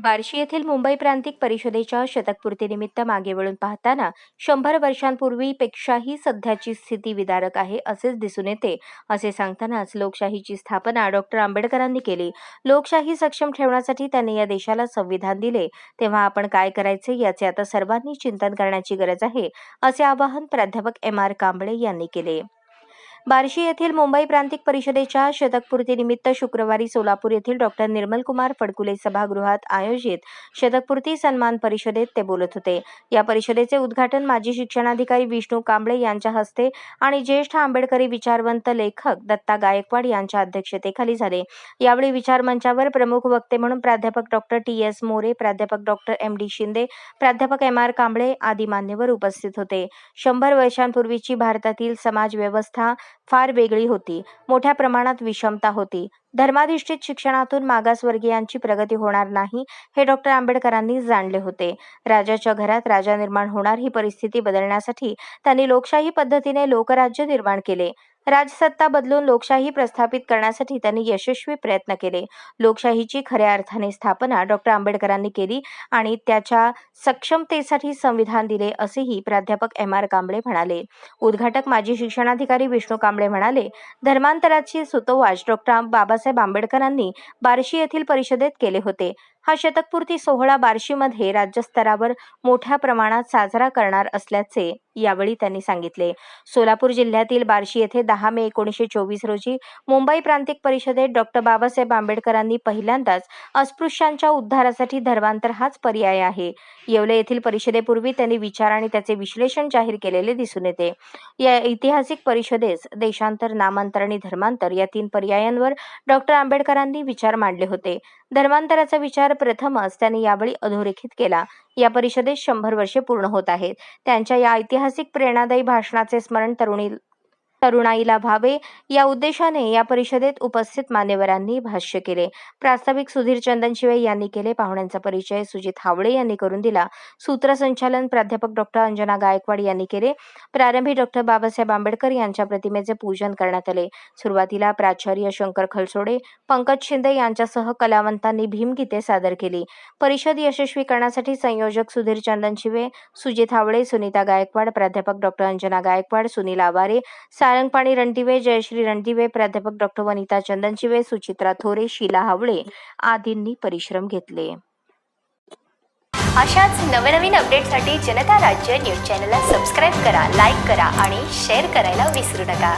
बार्शी येथील मुंबई प्रांतिक परिषदेच्या शतकपूर्तीनिमित्त मागे वळून पाहताना शंभर वर्षांपूर्वीपेक्षाही सध्याची स्थिती विदारक आहे असेच दिसून येते. असे सांगतानाच लोकशाहीची स्थापना डॉक्टर आंबेडकरांनी केली. लोकशाही सक्षम ठेवण्यासाठी त्यांनी या देशाला संविधान दिले. तेव्हा आपण काय करायचे याचे आता सर्वांनी चिंतन करण्याची गरज आहे असे आवाहन प्राध्यापक एम आर कांबळे यांनी केले. बार्शी येथील मुंबई प्रांतिक परिषदेच्या शतकपूर्तीनिमित्त शुक्रवारी सोलापूर येथील डॉक्टर निर्मलकुमार फडकुले सभागृहात आयोजित शतकपूर्ती सन्मान परिषदेत ते बोलत होते. या परिषदेचे उद्घाटन माजी शिक्षणाधिकारी विष्णू कांबळे यांच्या हस्ते आणि ज्येष्ठ आंबेडकरी विचारवंत लेखक दत्ता गायकवाड यांच्या अध्यक्षतेखाली झाले. यावेळी विचार मंचावर प्रमुख वक्ते म्हणून प्राध्यापक डॉक्टर टी एस मोरे प्राध्यापक डॉक्टर एम डी शिंदे प्राध्यापक एम आर कांबळे आदी मान्यवर उपस्थित होते. शंभर वर्षांपूर्वीची भारतातील समाज व्यवस्था फार वेगळी होती. मोठ्या प्रमाणात विषमता होती. धर्माधिष्ठित शिक्षणातून मागासवर्गीयांची प्रगती होणार नाही हे डॉक्टर आंबेडकरांनी जाणले होते. राजाच्या घरात राजा निर्माण होणार ही परिस्थिती बदलण्यासाठी त्यांनी लोकशाही पद्धतीने लोकराज्य निर्माण केले. राजसत्ता बदलून लोकशाही प्रस्थापित करण्यासाठी त्यांनी यशस्वी प्रयत्न केले. लोकशाहीची खऱ्या अर्थाने स्थापना डॉक्टर आंबेडकरांनी केली आणि त्याच्या सक्षमतेसाठी संविधान दिले असेही प्राध्यापक एम. आर. कांबळे म्हणाले. उद्घाटक माजी शिक्षणाधिकारी विष्णू कांबळे म्हणाले धर्मांतराची सुतोवाच डॉक्टर बाबासाहेब आंबेडकरांनी बार्शी येथील परिषदेत केले होते. हा शतकपूर्ती सोहळा बार्शीमध्ये राज्यस्तरावर मोठ्या प्रमाणात साजरा करणार असल्याचे यावेळी त्यांनी सांगितले. सोलापूर जिल्ह्यातील बार्शी येथे दहा मे एकोणीसशे चोवीस रोजी मुंबई प्रांतिक परिषदेत डॉक्टर बाबासाहेब आंबेडकरांनी पहिल्यांदाच अस्पृश्यांच्या उद्धारासाठी धर्मांतर हाच पर्याय आहे. येवले येथील परिषदेपूर्वी त्यांनी विचार आणि त्याचे विश्लेषण जाहीर केलेले दिसून येते. या ऐतिहासिक परिषदेस देशांतर नामांतर आणि धर्मांतर या तीन पर्यायांवर डॉक्टर आंबेडकरांनी विचार मांडले होते. धर्मांतराचा विचार प्रथमच त्यांनी यावेळी अधोरेखित केला. या परिषदेत शंभर वर्षे पूर्ण होत आहेत. त्यांच्या या ऐतिहासिक प्रेरणादायी भाषणाचे स्मरण तरुणी तरुणाईला भावे या उद्देशाने या परिषदेत उपस्थित मान्यवरांनी भाष्य केले. प्रास्ताविक सुधीर चंदनशिवे यांनी केले पाहुण्यांचा परिचय. सुजित हावळे यांनी करून दिला. सूत्रसंचालन प्राध्यापक डॉक्टर अंजना गायकवाड यांनी केले. प्रारंभी डॉक्टर बाबासाहेब आंबेडकर यांच्या प्रतिमेचे पूजन करण्यात आले. सुरुवातीला प्राचार्य शंकर खलसोडे पंकज शिंदे यांच्यासह कलावंतांनी भीमगीते सादर केली. परिषद यशस्वी करण्यासाठी संयोजक सुधीर चंदनशिवे सुजित हावळे सुनीता गायकवाड प्राध्यापक डॉक्टर अंजना गायकवाड सुनील आवारे सारंगपाणी रणदिवे जयश्री रणदिवे प्राध्यापक डॉक्टर वनिता चंदनशिवे सुचित्रा थोरे शीला हावळे आदींनी परिश्रम घेतले. अशाच नवनवीन अपडेटसाठी जनता राज्य न्यूज चॅनलला सबस्क्राईब करा लाईक करा आणि शेअर करायला विसरू नका.